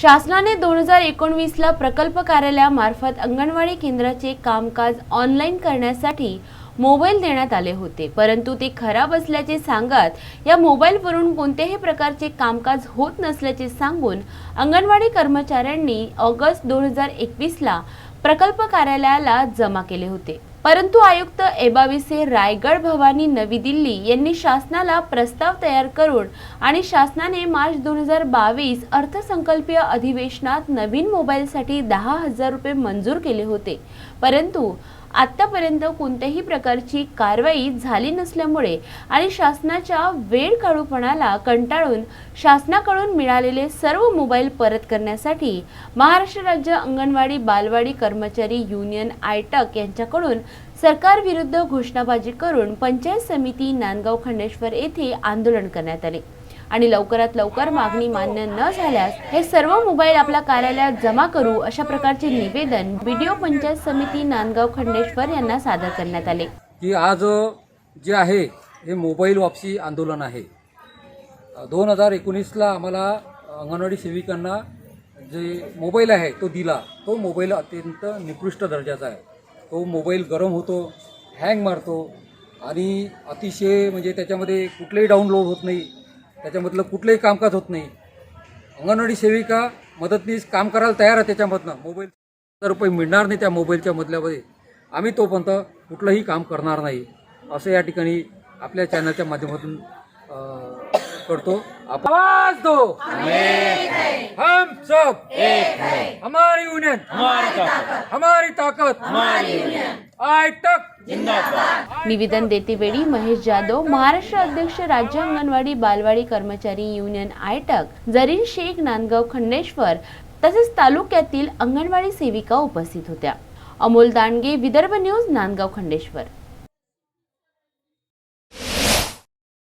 शासनाने दोन हजार एकोणवीसला प्रकल्प कार्यालयामार्फत अंगणवाडी केंद्राचे कामकाज ऑनलाईन करण्यासाठी मोबाईल देण्यात आले होते. परंतु ते खराब असल्याचे सांगत या मोबाईलवरून कोणत्याही प्रकारचे कामकाज होत नसल्याचे सांगून अंगणवाडी कर्मचाऱ्यांनी ऑगस्ट दोन हजार एकवीसला प्रकल्प कार्यालयाला जमा केले होते. परंतु आयुक्त एबाविसे रायगड भवानी नवी दिल्ली यांनी शासनाला प्रस्ताव तयार करून आणि शासनाने मार्च दोन हजार बावीस अर्थसंकल्पीय अधिवेशनात नवीन मोबाईलसाठी दहा हजार रुपये मंजूर केले होते. परंतु आत्तापर्यंत कोणत्याही प्रकारची कारवाई झाली नसल्यामुळे आणि शासनाच्या वेळ काढूपणाला कंटाळून शासनाकडून मिळालेले सर्व मोबाईल परत करण्यासाठी महाराष्ट्र राज्य अंगणवाडी बालवाडी कर्मचारी युनियन आयटक यांच्याकडून सरकारविरुद्ध घोषणाबाजी करून पंचायत समिती नांदगाव खंडेश्वर येथे आंदोलन करण्यात आले. आणि लवकरात लवकर मागणी मान्य न झाल्यास हे सर्व मोबाईल आपल्या कार्यालयात जमा करू अशा प्रकारचे निवेदन बीडीओ पंचायत समिती नांदगाव खंडेश्वर यांना सादर करण्यात आले. की आज जे आहे हे मोबाईल वापसी आंदोलन आहे. दोन हजार एकोणीसला आम्हाला अंगणवाडी सेविकांना जे मोबाईल आहे तो दिला तो मोबाईल अत्यंत निकृष्ट दर्जाचा आहे. तो मोबाईल गरम होतो हँग मारतो आणि अतिशय म्हणजे त्याच्यामध्ये कुठलंही डाउनलोड होत नाही त्याच्यामधलं कुठलंही कामकाज होत नाही. अंगणवाडी सेविका मदतनीस काम करायला तयार आहे त्याच्यामधनं. मोबाईल हजार रुपये मिळणार नाही त्या मोबाईलच्या मधल्यामध्ये. आम्ही तोपर्यंत कुठलंही काम करणार नाही असं या ठिकाणी आपल्या चॅनलच्या माध्यमातून करतो आवाज दो। हम सब हमारी यूनियन हमारी ताकत। आय तक निवेदन देतेवेळी महेश जाधव महाराष्ट्र अध्यक्ष राज्य अंगणवाडी बालवाडी कर्मचारी युनियन आयटक जरीन शेख नांदगाव खंडेश्वर तसेच तालुक्यातील अंगणवाडी सेविका उपस्थित होत्या. अमोल दांडगे विदर्भ न्यूज नांदगाव खंडेश्वर.